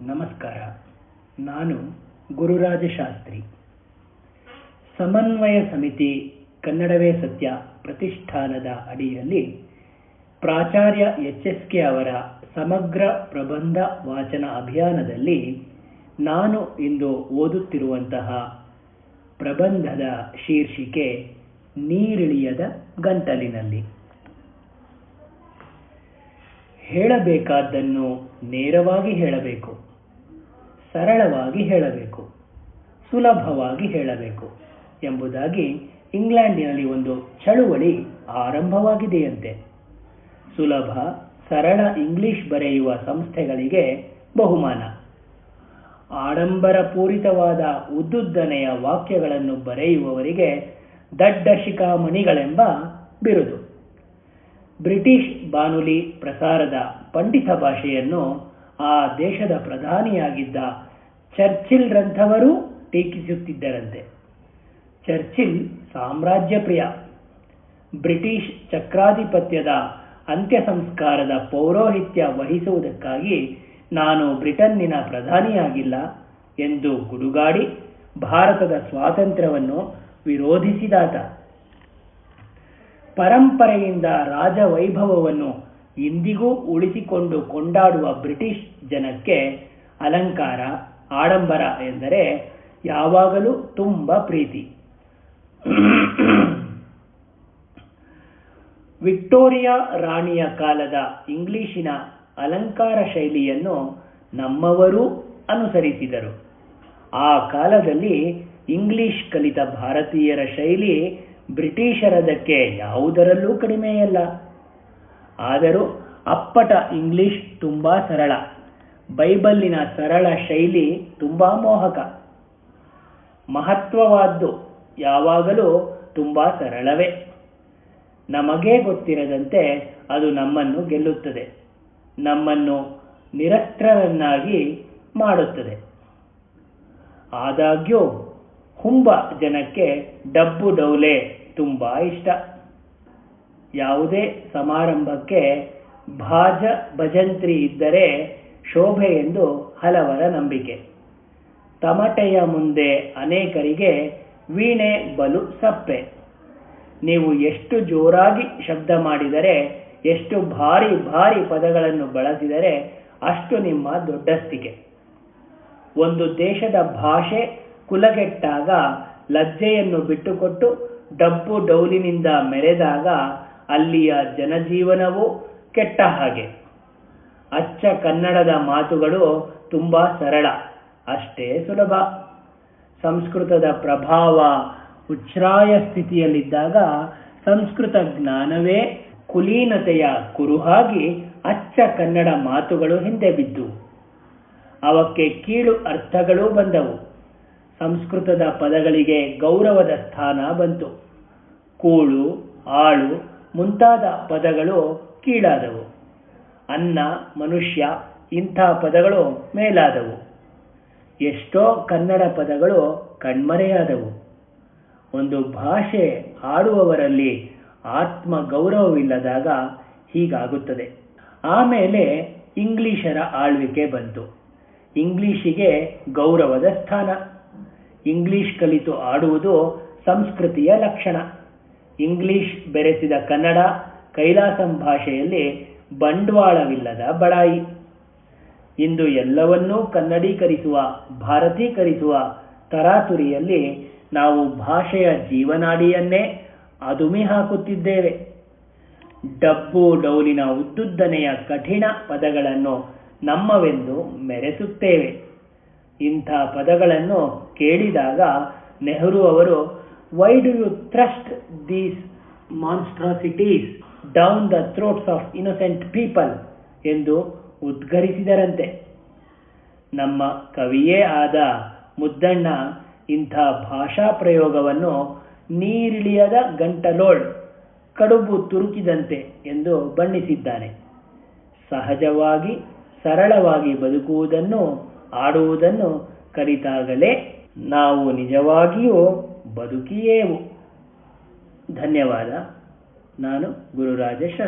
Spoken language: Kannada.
ನಮಸ್ಕಾರ. ನಾನು ಗುರುರಾಜ ಶಾಸ್ತ್ರಿ ಸಮನ್ವಯ ಸಮಿತಿ ಕನ್ನಡವೇ ಸತ್ಯ ಪ್ರತಿಷ್ಠಾನದ ಅಡಿಯಲ್ಲಿ ಪ್ರಾಚಾರ್ಯ ಎಚ್ ಎಸ್ ಕೆ ಅವರ ಸಮಗ್ರ ಪ್ರಬಂಧ ವಾಚನ ಅಭಿಯಾನದಲ್ಲಿ ನಾನು ಇಂದು ಓದುತ್ತಿರುವಂತಹ ಪ್ರಬಂಧದ ಶೀರ್ಷಿಕೆ ನೀರಿಳಿಯದ ಗಂಟಲಿನಲ್ಲಿ. ಹೇಳಬೇಕಾದ್ದನ್ನು ನೇರವಾಗಿ ಹೇಳಬೇಕು, ಸರಳವಾಗಿ ಹೇಳಬೇಕು, ಸುಲಭವಾಗಿ ಹೇಳಬೇಕು ಎಂಬುದಾಗಿ ಇಂಗ್ಲೆಂಡಿನಲ್ಲಿ ಒಂದು ಚಳುವಳಿ ಆರಂಭವಾಗಿದೆಯಂತೆ. ಸುಲಭ, ಸರಳ ಇಂಗ್ಲಿಷ್ ಬರೆಯುವ ಸಂಸ್ಥೆಗಳಿಗೆ ಬಹುಮಾನ. ಆಡಂಬರಪೂರಿತವಾದ ಉದ್ದುದ್ದನೆಯ ವಾಕ್ಯಗಳನ್ನು ಬರೆಯುವವರಿಗೆ ದಡ್ಡ ಶಿಖಾಮಣಿಗಳೆಂಬ ಬಿರುದು. ಬ್ರಿಟಿಷ್ ಬಾನುಲಿ ಪ್ರಸಾರದ ಪಂಡಿತ ಭಾಷೆಯನ್ನು ಆ ದೇಶದ ಪ್ರಧಾನಿಯಾಗಿದ್ದ ಚರ್ಚಿಲ್ರಂಥವರೂ ಟೀಕಿಸುತ್ತಿದ್ದರಂತೆ. ಚರ್ಚಿಲ್ ಸಾಮ್ರಾಜ್ಯ ಪ್ರಿಯ ಬ್ರಿಟಿಷ್ ಚಕ್ರಾಧಿಪತ್ಯದ ಅಂತ್ಯ ಸಂಸ್ಕಾರದ ಪೌರೋಹಿತ್ಯ ವಹಿಸುವುದಕ್ಕಾಗಿ ನಾನು ಬ್ರಿಟನ್ನಿನ ಪ್ರಧಾನಿಯಾಗಿಲ್ಲ ಎಂದು ಗುಡುಗಾಡಿ ಭಾರತದ ಸ್ವಾತಂತ್ರ್ಯವನ್ನು ವಿರೋಧಿಸಿದಾತ. ಪರಂಪರೆಯಿಂದ ರಾಜವೈಭವವನ್ನು ಇಂದಿಗೂ ಉಳಿಸಿಕೊಂಡು ಕೊಂಡಾಡುವ ಬ್ರಿಟಿಷ್ ಜನಕ್ಕೆ ಅಲಂಕಾರ, ಆಡಂಬರ ಎಂದರೆ ಯಾವಾಗಲೂ ತುಂಬ ಪ್ರೀತಿ. ವಿಕ್ಟೋರಿಯಾ ರಾಣಿಯ ಕಾಲದ ಇಂಗ್ಲಿಶಿನ ಅಲಂಕಾರ ಶೈಲಿಯನ್ನು ನಮ್ಮವರೂ ಅನುಸರಿಸಿದರು. ಆ ಕಾಲದಲ್ಲಿ ಇಂಗ್ಲಿಷ್ ಕಲಿತ ಭಾರತೀಯರ ಶೈಲಿ ಬ್ರಿಟಿಷರದಕ್ಕೆ ಯಾವುದರಲ್ಲೂ ಕಡಿಮೆಯಲ್ಲ ಆದರೂ ಅಪ್ಪಟ ಇಂಗ್ಲಿಷ್ ತುಂಬಾ ಸರಳ. ಬೈಬಲ್ಲಿನ ಸರಳ ಶೈಲಿ ತುಂಬಾ ಮೋಹಕ. ಮಹತ್ವವಾದ್ದು ಯಾವಾಗಲೂ ತುಂಬಾ ಸರಳವೇ. ನಮಗೇ ಗೊತ್ತಿರದಂತೆ ಅದು ನಮ್ಮನ್ನು ಗೆಲ್ಲುತ್ತದೆ. ನಮ್ಮನ್ನು ನಿರಸ್ತ್ರರನ್ನಾಗಿ ಮಾಡುತ್ತದೆ. ಆದಾಗ್ಯೂ ಹುಂಬ ಜನಕ್ಕೆ ಡಬ್ಬು ಡೌಲೆ ತುಂಬ ಇಷ್ಟ. ಯಾವುದೇ ಸಮಾರಂಭಕ್ಕೆ ಭಾಜ ಭಜಂತ್ರಿ ಇದ್ದರೆ ಶೋಭೆ ಎಂದು ಹಲವರ ನಂಬಿಕೆ. ತಮಟೆಯ ಮುಂದೆ ಅನೇಕರಿಗೆ ವೀಣೆ ಬಲು ಸಪ್ಪೆ. ನೀವು ಎಷ್ಟು ಜೋರಾಗಿ ಶಬ್ದ ಮಾಡಿದರೆ, ಎಷ್ಟು ಭಾರಿ ಭಾರಿ ಪದಗಳನ್ನು ಬಳಸಿದರೆ ಅಷ್ಟು ನಿಮ್ಮ ದೊಡ್ಡಸ್ತಿಕೆ. ಒಂದು ದೇಶದ ಭಾಷೆ ಕುಲಗೆಟ್ಟಾಗ ಲಜ್ಜೆಯನ್ನು ಬಿಟ್ಟುಕೊಟ್ಟು ಡಬ್ಬು ಡೌಲಿನಿಂದ ಮೆರೆದಾಗ ಅಲ್ಲಿಯ ಜನಜೀವನವೂ ಕೆಟ್ಟ ಹಾಗೆ. ಅಚ್ಚ ಕನ್ನಡದ ಮಾತುಗಳು ತುಂಬಾ ಸರಳ, ಅಷ್ಟೇ ಸುಲಭ. ಸಂಸ್ಕೃತದ ಪ್ರಭಾವ ಉಚ್ಛ್ರಾಯ ಸ್ಥಿತಿಯಲ್ಲಿದ್ದಾಗ ಸಂಸ್ಕೃತ ಜ್ಞಾನವೇ ಕುಲೀನತೆಯ ಕುರುಹಾಗಿ ಅಚ್ಚ ಕನ್ನಡ ಮಾತುಗಳು ಹಿಂದೆ ಬಿದ್ದು. ಅವಕ್ಕೆ ಕೀಳು ಅರ್ಥಗಳು ಬಂದವು. ಸಂಸ್ಕೃತದ ಪದಗಳಿಗೆ ಗೌರವದ ಸ್ಥಾನ ಬಂತು. ಕೂಳು, ಆಳು ಮುಂತಾದ ಪದಗಳು ಕೀಳಾದವು. ಅನ್ನ, ಮನುಷ್ಯ ಇಂಥ ಪದಗಳು ಮೇಲಾದವು. ಎಷ್ಟೋ ಕನ್ನಡ ಪದಗಳು ಕಣ್ಮರೆಯಾದವು. ಒಂದು ಭಾಷೆ ಆಡುವವರಲ್ಲಿ ಆತ್ಮ ಗೌರವವಿಲ್ಲದಾಗ ಹೀಗಾಗುತ್ತದೆ. ಆಮೇಲೆ ಇಂಗ್ಲಿಷರ ಆಳ್ವಿಕೆ ಬಂತು. ಇಂಗ್ಲಿಷಿಗೆ ಗೌರವದ ಸ್ಥಾನ. ಇಂಗ್ಲಿಷ್ ಕಲಿತು ಆಡುವುದು ಸಂಸ್ಕೃತಿಯ ಲಕ್ಷಣ. ಇಂಗ್ಲಿಷ್ ಬೆರೆಸಿದ ಕನ್ನಡ ಕೈಲಾಸಂ ಭಾಷೆಯಲ್ಲಿ ಬಂಡವಾಳವಿಲ್ಲದ ಬಡಾಯಿ. ಇಂದು ಎಲ್ಲವನ್ನೂ ಕನ್ನಡೀಕರಿಸುವ, ಭಾರತೀಕರಿಸುವ ತರಾತುರಿಯಲ್ಲಿ ನಾವು ಭಾಷೆಯ ಜೀವನಾಡಿಯನ್ನೇ ಅದುಮಿ ಹಾಕುತ್ತಿದ್ದೇವೆ. ಡಬ್ಬು ಡೌಲಿನ ಉದ್ದುದ್ದನೆಯ ಕಠಿಣ ಪದಗಳನ್ನು ನಮ್ಮವೆಂದು ಮೆರೆಸುತ್ತೇವೆ. ಇಂಥ ಪದಗಳನ್ನು ಕೇಳಿದಾಗ ನೆಹರು ಅವರು why do you thrust these monstrosities down the throats of innocent people ಎಂದು ಉದ್ಗರಿಸಿದರಂತೆ. ನಮ್ಮ ಕವಿಯೇ ಆದ ಮುದ್ದಣ್ಣ ಇಂಥ ಭಾಷಾ ಪ್ರಯೋಗವನ್ನು ನೀರಿಳಿಯದ ಗಂಟಲೋಳ್ ಕಡುಬು ತುರುಕಿದಂತೆ ಎಂದು ಬಣ್ಣಿಸಿದ್ದಾನೆ. ಸಹಜವಾಗಿ, ಸರಳವಾಗಿ ಬದುಕುವುದನ್ನು ಆಡುವುದನ್ನು ಕಲಿತಾಗಲೇ ನಾವು ನಿಜವಾಗಿಯೂ ಬದುಕಿಯೇವು. ಧನ್ಯವಾದ. ನಾನು ಗುರುರಾಜ